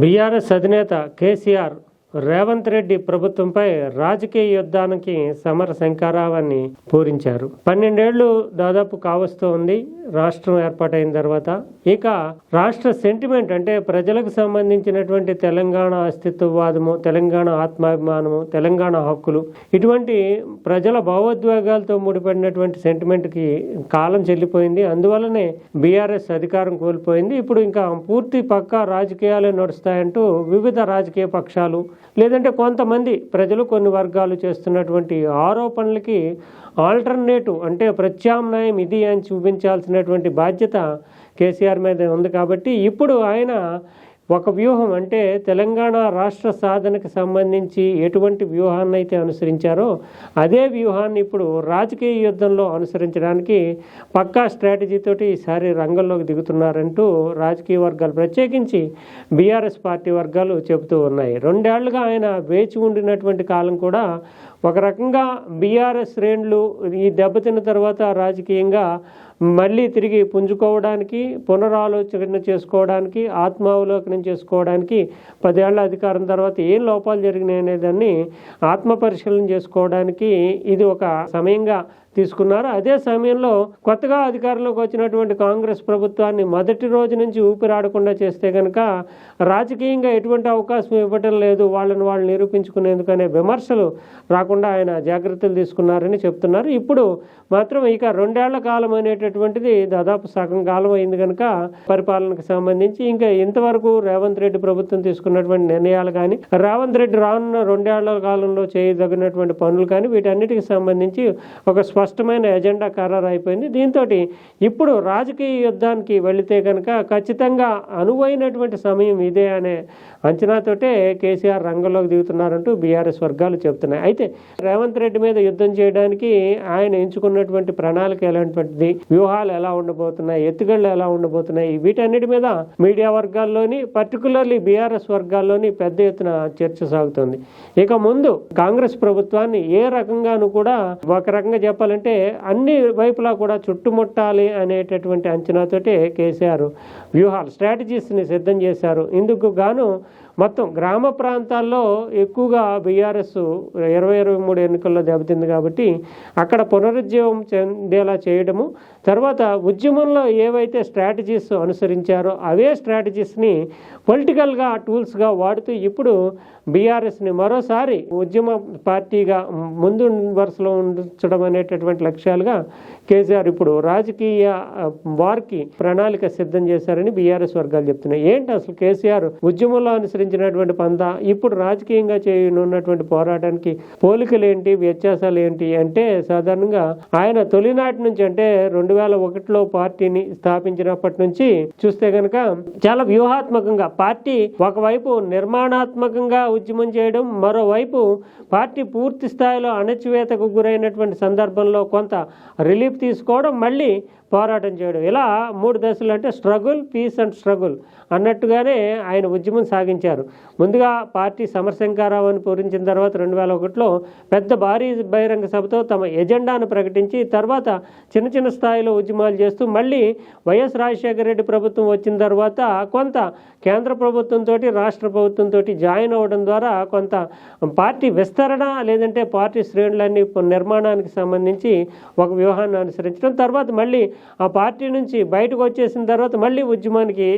BRS అధినేత కేసీఆర్ రేవంత్ రెడ్డి ప్రభుత్వంపై రాజకీయ యుద్ధానికి సమర శంకారావాన్ని పూరించారు. పన్నెండేళ్ళు దాదాపు కావస్తోంది రాష్ట్రం ఏర్పాటైన తర్వాత ఇక రాష్ట్ర సెంటిమెంట్ అంటే ప్రజలకు సంబంధించినటువంటి తెలంగాణ అస్తిత్వవాదము తెలంగాణ ఆత్మాభిమానము తెలంగాణ హక్కులు ఇటువంటి ప్రజల భావోద్వేగాలతో ముడిపడినటువంటి సెంటిమెంట్కి కాలం చెల్లిపోయింది. అందువల్లనే బీఆర్ఎస్ అధికారం కోల్పోయింది. ఇప్పుడు ఇంకా పూర్తి పక్కా రాజకీయాలే నడుస్తాయంటూ వివిధ రాజకీయ పక్షాలు లేదంటే కొంతమంది ప్రజలు కొన్ని వర్గాలు చేస్తున్నటువంటి ఆరోపణలకి ఆల్టర్నేటివ్ అంటే ప్రత్యామ్నాయం ఇది అని చూపించాల్సినటువంటి బాధ్యత కేసీఆర్ మీద ఉంది కాబట్టి ఇప్పుడు ఆయన ఒక వ్యూహం అంటే తెలంగాణ రాష్ట్ర సాధనకు సంబంధించి ఎటువంటి వ్యూహాన్ని అయితే అనుసరించారో అదే వ్యూహాన్ని ఇప్పుడు రాజకీయ యుద్ధంలో అనుసరించడానికి పక్కా స్ట్రాటజీతోటి ఈసారి రంగంలోకి దిగుతున్నారంటూ రాజకీయ వర్గాలు ప్రత్యేకించి బీఆర్ఎస్ పార్టీ వర్గాలు చెబుతూ ఉన్నాయి. రెండేళ్ళుగా ఆయన వేచి ఉండినటువంటి కాలం కూడా ఒక రకంగా బీఆర్ఎస్ శ్రేణులు ఈ దెబ్బతిన్న తర్వాత రాజకీయంగా మళ్ళీ తిరిగి పుంజుకోవడానికి పునరాలోచన చేసుకోవడానికి ఆత్మావలోకనం చేసుకోవడానికి పదేళ్ళ అధికారం తర్వాత ఏం లోపాలు జరిగినాయి అనేదాన్ని ఆత్మ పరిశీలన చేసుకోవడానికి ఇది ఒక సమయంగా తీసుకున్నారు అదే సమయంలో కొత్తగా అధికారంలోకి వచ్చినటువంటి కాంగ్రెస్ ప్రభుత్వాన్ని మొదటి రోజు నుంచి ఊపిరాడకుండా చేస్తే కనుక రాజకీయంగా ఎటువంటి అవకాశం ఇవ్వటం లేదు వాళ్ళని వాళ్ళు నిరూపించుకునేందుకు అనే విమర్శలు రాకుండా ఆయన జాగ్రత్తలు తీసుకున్నారని చెప్తున్నారు. ఇప్పుడు మాత్రం ఇక రెండేళ్ళ కాలం అనేటటువంటిది దాదాపు సగం కాలం అయింది కనుక పరిపాలనకు సంబంధించి ఇంకా ఇంతవరకు రేవంత్ రెడ్డి ప్రభుత్వం తీసుకున్నటువంటి నిర్ణయాలు కానీ రేవంత్ రెడ్డి రానున్న రెండేళ్ళ కాలంలో చేయదగినటువంటి పనులు కానీ వీటన్నిటికి సంబంధించి ఒక స్పష్టమైన ఎజెండా ఖరారు అయిపోయింది. దీంతో ఇప్పుడు రాజకీయ యుద్ధానికి వెళితే కనుక ఖచ్చితంగా అనువైనటువంటి సమయం ఇదే అనే అంచనాతోటే కేసీఆర్ రంగంలోకి దిగుతున్నారంటూ బీఆర్ఎస్ వర్గాలు చెబుతున్నాయి. అయితే రేవంత్ రెడ్డి మీద యుద్ధం చేయడానికి ఆయన ఎంచుకున్నటువంటి ప్రణాళిక ఎలాంటిది వ్యూహాలు ఎలా ఉండబోతున్నాయి? ఎత్తుగళ్ళు ఎలా ఉండబోతున్నాయి? వీటన్నిటి మీద మీడియా వర్గాల్లోని పర్టికులర్లీ బీఆర్ఎస్ వర్గాల్లోని పెద్ద ఎత్తున చర్చ సాగుతుంది. ఇక ముందు కాంగ్రెస్ ప్రభుత్వాన్ని ఏ రకంగాను కూడా ఒక రకంగా చెప్పాలి చెప్పాలంటే అన్ని వైపులా కూడా చుట్టుముట్టాలి అనేటటువంటి అంచనాతోటే కేసీఆర్ వ్యూహాలు స్ట్రాటజీస్ని సిద్ధం చేశారు. ఇందుకు గాను మొత్తం గ్రామ ప్రాంతాల్లో ఎక్కువగా బీఆర్ఎస్ ఇరవై ఇరవై మూడు ఎన్నికల్లో దెబ్బతింది కాబట్టి అక్కడ పునరుజ్జీవం చెందేలా చేయడము తర్వాత ఉద్యమంలో ఏవైతే స్ట్రాటజీస్ అనుసరించారో అవే స్ట్రాటజీస్ని పొలిటికల్గా టూల్స్గా వాడుతూ ఇప్పుడు బీఆర్ఎస్ని మరోసారి ఉద్యమ పార్టీగా ముందు వరుసలో ఉంచడం అనేటటువంటి లక్ష్యాలుగా కేసీఆర్ ఇప్పుడు రాజకీయ వార్కి ప్రణాళిక సిద్ధం చేశారని బీఆర్ఎస్ వర్గాలు చెప్తున్నాయి. ఏంటి అసలు కేసీఆర్ ఉద్యమంలో అనుసరించినటువంటి పంద ఇప్పుడు రాజకీయంగా చేయనున్నటువంటి పోరాటానికి పోలికలు ఏంటి వ్యత్యాసాలు ఏంటి అంటే సాధారణంగా ఆయన తొలినాటి నుంచి అంటే రెండు వేల ఒకటిలో పార్టీని స్థాపించినప్పటి నుంచి చూస్తే గనక చాలా వ్యూహాత్మకంగా పార్టీ ఒకవైపు నిర్మాణాత్మకంగా ఉద్యమం చేయడం మరోవైపు పార్టీ పూర్తి స్థాయిలో అణచివేతకు గురైనటువంటి సందర్భంలో కొంత రిలీఫ్ తీసుకోవడం మళ్ళీ పోరాటం చేయడం. ఇలా మూడు దశలు అంటే స్ట్రగుల్ పీస్ అండ్ స్ట్రగుల్ అన్నట్టుగానే ఆయన ఉద్యమం సాగించారు. ముందుగా పార్టీ సమరశంకారావుని పూరించిన తర్వాత రెండు వేల ఒకటిలో పెద్ద భారీ బహిరంగ సభతో తమ ఎజెండాను ప్రకటించి తర్వాత చిన్న చిన్న స్థాయిలో ఉద్యమాలు చేస్తూ మళ్ళీ వైఎస్ రాజశేఖర రెడ్డి ప్రభుత్వం వచ్చిన తర్వాత కొంత కేంద్ర ప్రభుత్వంతో రాష్ట్ర ప్రభుత్వంతో జాయిన్ అవ్వడం ద్వారా కొంత పార్టీ విస్తరణ లేదంటే పార్టీ శ్రేణులన్నీ నిర్మాణానికి సంబంధించి ఒక వ్యూహాన్ని అనుసరించడం. తర్వాత మళ్ళీ ఆ పార్టీ నుంచి బయటకు వచ్చేసిన తర్వాత మళ్ళీ ఉద్యమానికి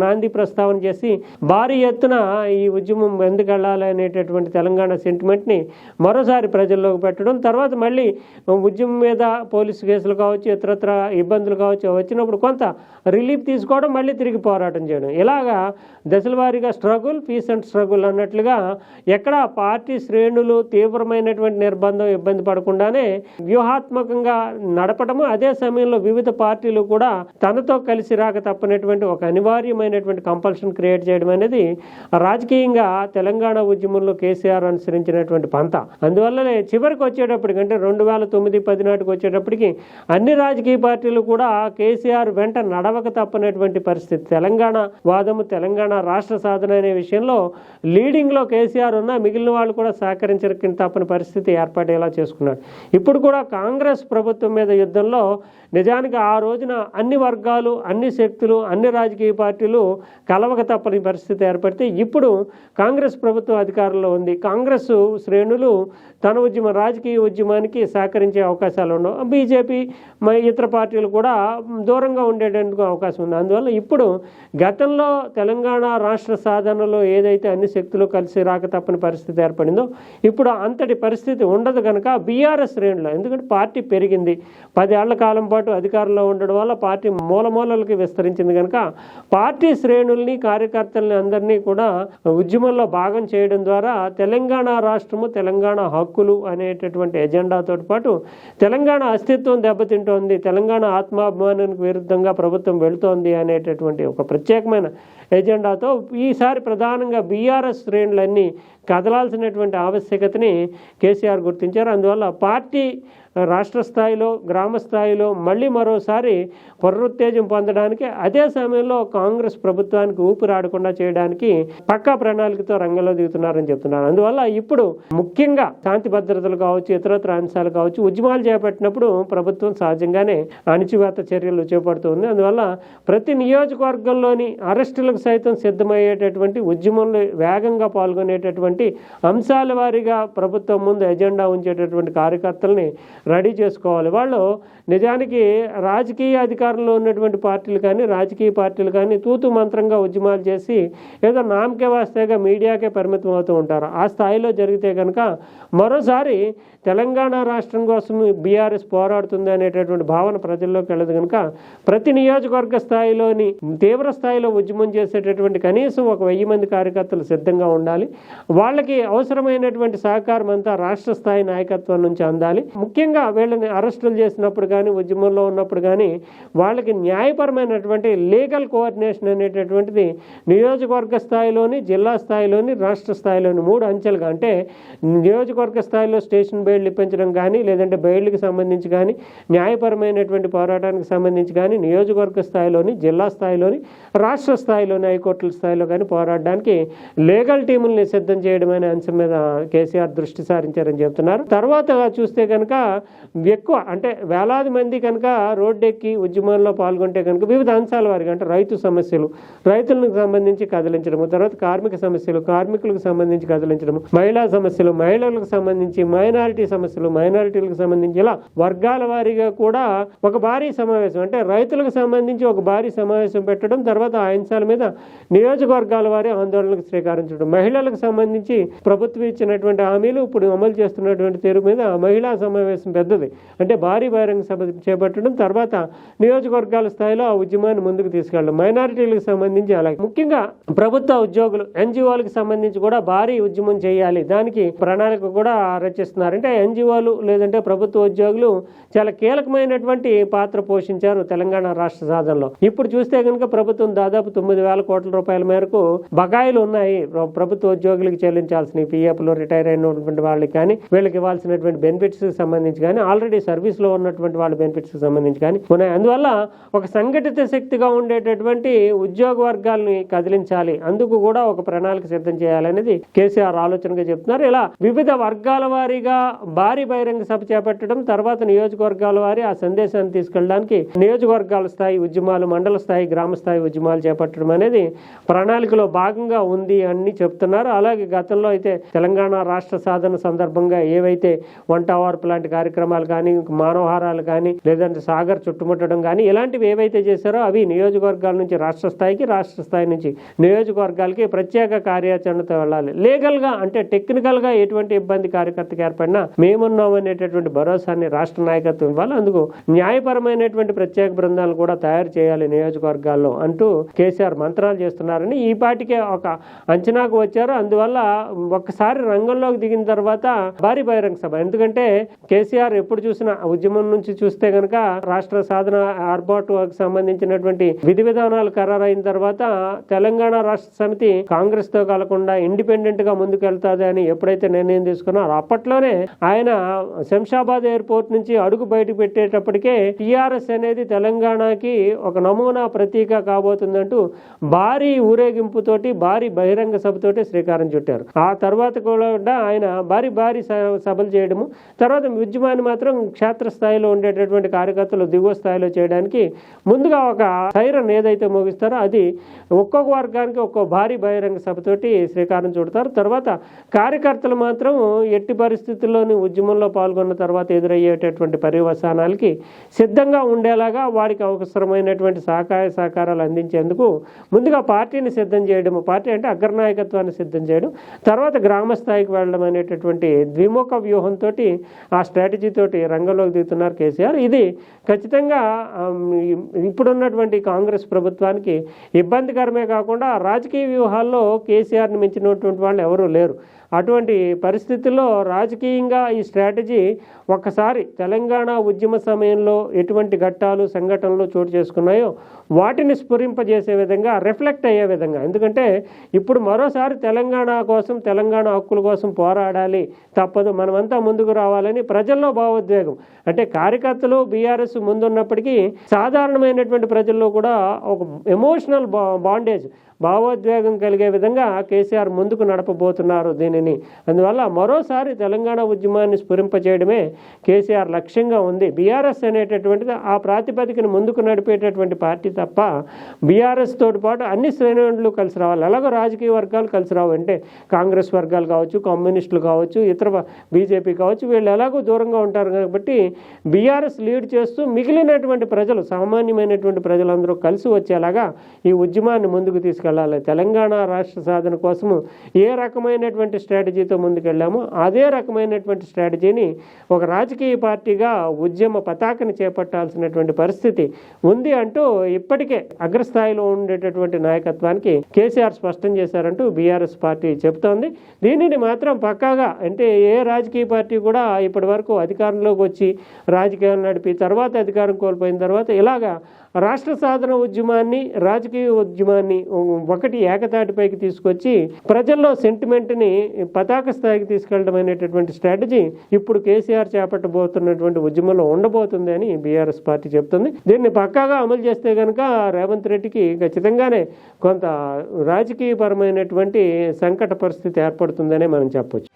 నాంది ప్రస్తావన చేసి భారీ ఎత్తున ఈ ఉద్యమం ఎందుకు వెళ్ళాలి అనేటటువంటి తెలంగాణ సెంటిమెంట్ని మరోసారి ప్రజల్లోకి పెట్టడం తర్వాత మళ్ళీ ఉద్యమం మీద పోలీసు కేసులు కావచ్చు ఇతరత్ర ఇబ్బందులు కావచ్చు వచ్చినప్పుడు కొంత రిలీఫ్ తీసుకోవడం మళ్ళీ తిరిగి పోరాటం చేయడం. ఇలాగా దశల వారీగా స్ట్రగుల్ పీస్ అండ్ స్ట్రగుల్ అన్నట్లుగా ఎక్కడ పార్టీ శ్రేణులు తీవ్రమైనటువంటి నిర్బంధం ఇబ్బంది పడకుండానే వ్యూహాత్మకంగా నడపడము అదే సమయంలో వివిధ పార్టీలు కూడా తనతో కలిసి రాక తప్పనటువంటి ఒక అనివార్యమైనటువంటి కంపల్షన్ క్రియేట్ చేయడం అనేది రాజకీయంగా తెలంగాణ ఉద్యమంలో కేసీఆర్ అనుసరించినటువంటి పంత. అందువల్లనే చివరికి వచ్చేటప్పటికి అంటే రెండు వేల తొమ్మిది పది నాటికి వచ్చేటప్పటికి అన్ని రాజకీయ పార్టీలు కూడా కేసీఆర్ వెంట నడవక తప్పనటువంటి పరిస్థితి. తెలంగాణ వాదము తెలంగాణ రాష్ట్ర సాధన అనే విషయంలో లీడింగ్లో కేసీఆర్ ఉన్న మిగిలిన వాళ్ళు కూడా సహకరించక తప్పని పరిస్థితి ఏర్పడేలా చేసుకున్నాడు. ఇప్పుడు కూడా కాంగ్రెస్ ప్రభుత్వం మీద యుద్ధంలో నిజానికి ఆ రోజున అన్ని వర్గాలు అన్ని శక్తులు అన్ని రాజకీయ పార్టీలు కలవక తప్పని పరిస్థితి ఏర్పడితే ఇప్పుడు కాంగ్రెస్ ప్రభుత్వం అధికారంలో ఉంది. కాంగ్రెస్ శ్రేణులు తన ఉద్యమ రాజకీయ ఉద్యమానికి సహకరించే అవకాశాలు ఉండవు. బీజేపీ ఇతర పార్టీలు కూడా దూరంగా ఉండేటందుకు అవకాశం ఉంది. అందువల్ల ఇప్పుడు గతంలో తెలంగాణ రాష్ట్ర సాధనలో ఏదైతే అన్ని శక్తులు కలిసి రాక తప్పని పరిస్థితి ఏర్పడిందో ఇప్పుడు అంతటి పరిస్థితి ఉండదు కనుక బీఆర్ఎస్ శ్రేణులు. ఎందుకంటే పార్టీ పెరిగింది. పదేళ్ళ కాలం పాటు అధికారంలో ఉండడం వల్ల పార్టీ మూలమూలలకి విస్తరించింది కనుక పార్టీ శ్రేణుల్ని కార్యకర్తల్ని అందరినీ కూడా ఉద్యమంలో భాగం చేయడం ద్వారా తెలంగాణ రాష్ట్రము తెలంగాణ హక్కులు అనేటటువంటి ఎజెండాతో పాటు తెలంగాణ అస్తిత్వం దెబ్బతింటోంది తెలంగాణ ఆత్మాభిమానానికి విరుద్ధంగా ప్రభుత్వం వెళుతోంది అనేటటువంటి ఒక ప్రత్యేకమైన ఎజెండాతో ఈసారి ప్రధానంగా బీఆర్ఎస్ శ్రేణులన్నీ కదలాల్సినటువంటి ఆవశ్యకతని కేసీఆర్ గుర్తించారు. అందువల్ల పార్టీ రాష్ట్ర స్థాయిలో గ్రామ స్థాయిలో మళ్ళీ మరోసారి పునరుత్తేజం పొందడానికి అదే సమయంలో కాంగ్రెస్ ప్రభుత్వానికి ఊపిరాడకుండా చేయడానికి పక్కా ప్రణాళికతో రంగంలో దిగుతున్నారని చెప్తున్నారు. అందువల్ల ఇప్పుడు ముఖ్యంగా శాంతి భద్రతలు కావచ్చు ఇతరత్ర అంశాలు కావచ్చు ఉద్యమాలు చేపట్టినప్పుడు ప్రభుత్వం సహజంగానే అణిచివేత చర్యలు చేపడుతుంది అందువల్ల ప్రతి నియోజకవర్గంలోని అరెస్టులకు సైతం సిద్ధమయ్యేటటువంటి ఉద్యమంలో వేగంగా పాల్గొనేటటువంటి అంశాల వారీగా ప్రభుత్వం ముందు ఎజెండా ఉంచేటటువంటి కార్యకర్తల్ని రెడీ చేసుకోవాలి. వాళ్ళు నిజానికి రాజకీయ అధికారంలో ఉన్నటువంటి పార్టీలు కానీ రాజకీయ పార్టీలు కానీ తూతు మంత్రంగా ఉద్యమాలు చేసి ఏదో నామకే వాస్తేగా మీడియాకే పరిమితం అవుతూ ఉంటారు. ఆ స్థాయిలో జరిగితే కనుక మరోసారి తెలంగాణ రాష్ట్రం కోసం బీఆర్ఎస్ పోరాడుతుంది అనేటటువంటి భావన ప్రజల్లోకి వెళ్ళదు కనుక ప్రతి నియోజకవర్గ స్థాయిలోని తీవ్ర స్థాయిలో ఉద్యమం చేసేటటువంటి కనీసం ఒక వెయ్యి మంది కార్యకర్తలు సిద్ధంగా ఉండాలి. వాళ్ళకి అవసరమైనటువంటి సహకారం అంతా రాష్ట్ర స్థాయి నాయకత్వం నుంచి అందాలి. ముఖ్యంగా వీళ్ళని అరెస్టులు చేసినప్పుడు కానీ ఉద్యమంలో ఉన్నప్పుడు కానీ వాళ్ళకి న్యాయపరమైనటువంటి లీగల్ కోఆర్డినేషన్ అనేటటువంటిది నియోజకవర్గ స్థాయిలోని జిల్లా స్థాయిలోని రాష్ట్ర స్థాయిలోని మూడు అంచెలుగా అంటే నియోజకవర్గ స్థాయిలో స్టేషన్ బెయిల్ ఇప్పించడం కానీ లేదంటే బెయిల్కి సంబంధించి కానీ న్యాయపరమైనటువంటి పోరాటానికి సంబంధించి కానీ నియోజకవర్గ స్థాయిలోని జిల్లా స్థాయిలోని రాష్ట్ర స్థాయిలోని హైకోర్టుల స్థాయిలో కానీ పోరాడడానికి లీగల్ టీముల్ని సిద్ధం చేయడం అనే అంశం మీద కేసీఆర్ దృష్టి సారించారని చెప్తున్నారు తర్వాత చూస్తే కనుక ఎక్కువ అంటే వేలాది మంది కనుక రోడ్డెక్కి ఉద్యమంలో పాల్గొంటే కనుక వివిధ అంశాల వారికి అంటే రైతు సమస్యలు రైతులకు సంబంధించి కదిలించడము తర్వాత కార్మిక సమస్యలు కార్మికులకు సంబంధించి కదిలించడము మహిళా సమస్యలు మహిళలకు సంబంధించి మైనారిటీ సమస్యలు మైనారిటీలకు సంబంధించి ఇలా వర్గాల వారీగా కూడా ఒక భారీ సమావేశం అంటే రైతులకు సంబంధించి ఒక భారీ సమావేశం పెట్టడం తర్వాత ఆ అంశాల మీద నియోజకవర్గాల వారి ఆందోళనకు శ్రీకారించడం మహిళలకు సంబంధించి ప్రభుత్వం ఇచ్చినటువంటి హామీలు ఇప్పుడు అమలు చేస్తున్నటువంటి తీరు మీద మహిళా సమావేశం పెద్దది. అంటే భారీ బహిరంగ సభ చేపట్టడం తర్వాత నియోజకవర్గాల స్థాయిలో ఆ ఉద్యమాన్ని ముందుకు తీసుకెళ్ళడం. మైనారిటీలకు సంబంధించి అలాగే. ముఖ్యంగా ప్రభుత్వ ఉద్యోగులు ఎన్జిఓలకు సంబంధించి కూడా భారీ ఉద్యమం చేయాలి. దానికి ప్రణాళిక కూడా రచిస్తున్నారు. అంటే ఎన్జిఓలు లేదంటే ప్రభుత్వ ఉద్యోగులు చాలా కీలకమైనటువంటి పాత్ర పోషించారు తెలంగాణ రాష్ట్ర సాధనలో. ఇప్పుడు చూస్తే కనుక ప్రభుత్వం దాదాపు తొమ్మిది వేల కోట్ల రూపాయల మేరకు బకాయిలు ఉన్నాయి. ప్రభుత్వ ఉద్యోగులకు చెల్లించాల్సిన పిఎఫ్లు రిటైర్ అయినటువంటి వాళ్ళకి కానీ వీళ్ళకి ఇవ్వాల్సినటువంటి బెనిఫిట్స్ సంబంధించి కానీ ఆల్రెడీ సర్వీస్లో ఉన్నటువంటి వాళ్ళ బెనిఫిట్స్కి సంబంధించి కానీ ఉన్నాయి. అందువల్ల ఒక సంఘటిత శక్తిగా ఉండేటటువంటి ఉద్యోగ వర్గాల్ని కదిలించాలి. అందుకు కూడా ఒక ప్రణాళిక సిద్ధం చేయాలనేది కేసీఆర్ ఆలోచనగా చెప్తున్నారు. ఇలా వివిధ వర్గాల వారీగా భారీ బహిరంగ సభ చేపట్టడం తర్వాత నియోజకవర్గాల వారి ఆ సందేశాన్ని తీసుకెళ్ళడానికి నియోజకవర్గాల స్థాయి ఉద్యమాలు మండల స్థాయి గ్రామ స్థాయి ఉద్యమాలు చేపట్టడం అనేది ప్రణాళికలో భాగంగా ఉంది అని చెప్తున్నారు. అలాగే గతంలో అయితే తెలంగాణ రాష్ట్ర సాధన సందర్భంగా ఏవైతే వంట వార్పు లాంటి కార్యక్రమాలు కానీ మానవహారాలు కానీ లేదంటే సాగర్ చుట్టుముట్టడం కానీ ఇలాంటివి ఏవైతే చేశారో అవి నియోజకవర్గాల నుంచి రాష్ట్ర స్థాయికి రాష్ట్ర స్థాయి నుంచి నియోజకవర్గాలకి ప్రత్యేక కార్యాచరణతో వెళ్ళాలి. లీగల్గా అంటే టెక్నికల్గా ఎటువంటి ఇబ్బంది కార్యకర్తకి ఏర్పడినా మేమున్నాం అనేటటువంటి భరోసాన్ని రాష్ట్ర నాయకత్వం ఇవ్వాలి. అందుకు న్యాయపరమైనటువంటి ప్రత్యేక బృందాలు కూడా తయారు చేయాలి నియోజకవర్గాల్లో అంటూ కేసీఆర్ మంత్రాలు చేస్తున్నారని ఈ పాటికే ఒక అంచనాకు వచ్చారు. అందువల్ల ఒక్కసారి రంగంలోకి దిగిన తర్వాత భారీ బహిరంగ సభ. ఎందుకంటే కేసీఆర్ ఎప్పుడు చూసినా ఉద్యమం నుంచి చూస్తే గనక రాష్ట్ర సాధన ఆర్బాటుకు సంబంధించినటువంటి విధి విధానాలు ఖరారైన తర్వాత తెలంగాణ రాష్ట్ర సమితి కాంగ్రెస్తో కలకుండా ఇండిపెండెంట్గా ముందుకెళ్తాది అని ఎప్పుడైతే నిర్ణయం తీసుకున్నారో అప్పట్లోనే ఆయన శంషాబాద్ ఎయిర్పోర్ట్ నుంచి అడుగు బయటకు పెట్టేటప్పటికే టిఆర్ఎస్ అనేది తెలంగాణకి ఒక నమూనా ప్రతీక కాబోతుందంటూ భారీ ఊరేగింపుతోటి భారీ బహిరంగ సభతోటి శ్రీకారం చుట్టారు. ఆ తర్వాత కూడా ఆయన భారీ భారీ సభలు చేయడము తర్వాత ఉద్యమ ఉద్యమాన్ని మాత్రం క్షేత్రస్థాయిలో ఉండేటటువంటి కార్యకర్తలు దిగువ స్థాయిలో చేయడానికి ముందుగా ఒక సైరన్ ఏదైతే మోగిస్తారో అది ఒక్కొక్క వర్గానికి ఒక్కో భారీ బహిరంగ సభతోటి శ్రీకారం చుడతారు. తర్వాత కార్యకర్తలు మాత్రం ఎట్టి పరిస్థితుల్లోని ఉద్యమంలో పాల్గొన్న తర్వాత ఎదురయ్యేటటువంటి పర్యవసానాలకి సిద్ధంగా ఉండేలాగా వాడికి అవసరమైనటువంటి సహకార సహకారాలు అందించేందుకు ముందుగా పార్టీని సిద్ధం చేయడం పార్టీ అంటే అగ్రనాయకత్వాన్ని సిద్ధం చేయడం తర్వాత గ్రామ స్థాయికి వెళ్ళడం అనేటటువంటి ద్విముఖ వ్యూహంతో ఆ స్ట్రాటజీ స్ట్రాటజీతోటి రంగంలోకి దిగుతున్నారు కేసీఆర్. ఇది ఖచ్చితంగా ఇప్పుడున్నటువంటి కాంగ్రెస్ ప్రభుత్వానికి ఇబ్బందికరమే కాకుండా రాజకీయ వ్యూహాల్లో కేసీఆర్ని మించినటువంటి వాళ్ళు ఎవరూ లేరు. అటువంటి పరిస్థితుల్లో రాజకీయంగా ఈ స్ట్రాటజీ ఒక్కసారి తెలంగాణ ఉద్యమ సమయంలో ఎటువంటి ఘట్టాలు సంఘటనలు చోటు చేసుకున్నాయో వాటిని స్ఫురింపజేసే విధంగా రిఫ్లెక్ట్ అయ్యే విధంగా. ఎందుకంటే ఇప్పుడు మరోసారి తెలంగాణ కోసం తెలంగాణ హక్కుల కోసం పోరాడాలి తప్పదు. మనమంతా ముందుకు రావాలని ప్రజలు ప్రజల్లో భావోద్వేగం. అంటే కార్యకర్తలు బీఆర్ఎస్ ముందున్నప్పటికీ సాధారణమైనటువంటి ప్రజల్లో కూడా ఒక ఎమోషనల్ బాండేజ్ భావోద్వేగం కలిగే విధంగా కేసీఆర్ ముందుకు నడపబోతున్నారు దీనిని. అందువల్ల మరోసారి తెలంగాణ ఉద్యమాన్ని స్ఫురింపచేయడమే కేసీఆర్ లక్ష్యంగా ఉంది. బీఆర్ఎస్ అనేటటువంటిది ఆ ప్రాతిపదికను ముందుకు నడిపేటటువంటి పార్టీ తప్ప బీఆర్ఎస్ తోటి పాటు అన్ని శ్రేణులు కలిసి రావాలి. అలాగే రాజకీయ వర్గాలు కలిసి రావు అంటే కాంగ్రెస్ వర్గాలు కావచ్చు కమ్యూనిస్టులు కావచ్చు ఇతర బీజేపీ కావచ్చు వీళ్ళు ఎలాగో దూరంగా ఉంటారు కాబట్టి బీఆర్ఎస్ లీడ్ చేస్తూ మిగిలినటువంటి ప్రజలు సామాన్యమైనటువంటి ప్రజలందరూ కలిసి వచ్చేలాగా ఈ ఉద్యమాన్ని ముందుకు తీసుకెళ్ళాలి. తెలంగాణ రాష్ట్ర సాధన కోసము ఏ రకమైనటువంటి స్ట్రాటజీతో ముందుకెళ్ళామో అదే రకమైనటువంటి స్ట్రాటజీని ఒక రాజకీయ పార్టీగా ఉద్యమ పతాకని చేపట్టాల్సినటువంటి పరిస్థితి ఉంది అంటూ ఇప్పటికే అగ్రస్థాయిలో ఉండేటటువంటి నాయకత్వానికి కేసీఆర్ స్పష్టం చేశారంటూ బీఆర్ఎస్ పార్టీ చెబుతోంది. దీనిని మాత్రం పక్కాగా అంటే ఏ రాజకీయ పార్టీ కూడా ఇప్పటి వరకు అధికారంలోకి వచ్చి రాజకీయాలు నడిపి తర్వాత అధికారం కోల్పోయిన తర్వాత ఇలాగా రాష్ట్ర సాధన ఉద్యమాన్ని రాజకీయ ఉద్యమాన్ని ఒకటి ఏకతాటిపైకి తీసుకొచ్చి ప్రజల్లో సెంటిమెంట్ని పతాక స్థాయికి తీసుకెళ్ళడం అనేటటువంటి స్ట్రాటజీ ఇప్పుడు కేసీఆర్ చేపట్టబోతున్నటువంటి ఉద్యమంలో ఉండబోతుంది అని బీఆర్ఎస్ పార్టీ చెప్తుంది. దీన్ని పక్కాగా అమలు చేస్తే కనుక రేవంత్ రెడ్డికి ఖచ్చితంగానే కొంత రాజకీయపరమైనటువంటి సంకట పరిస్థితి ఏర్పడుతుందనే మనం చెప్పొచ్చు.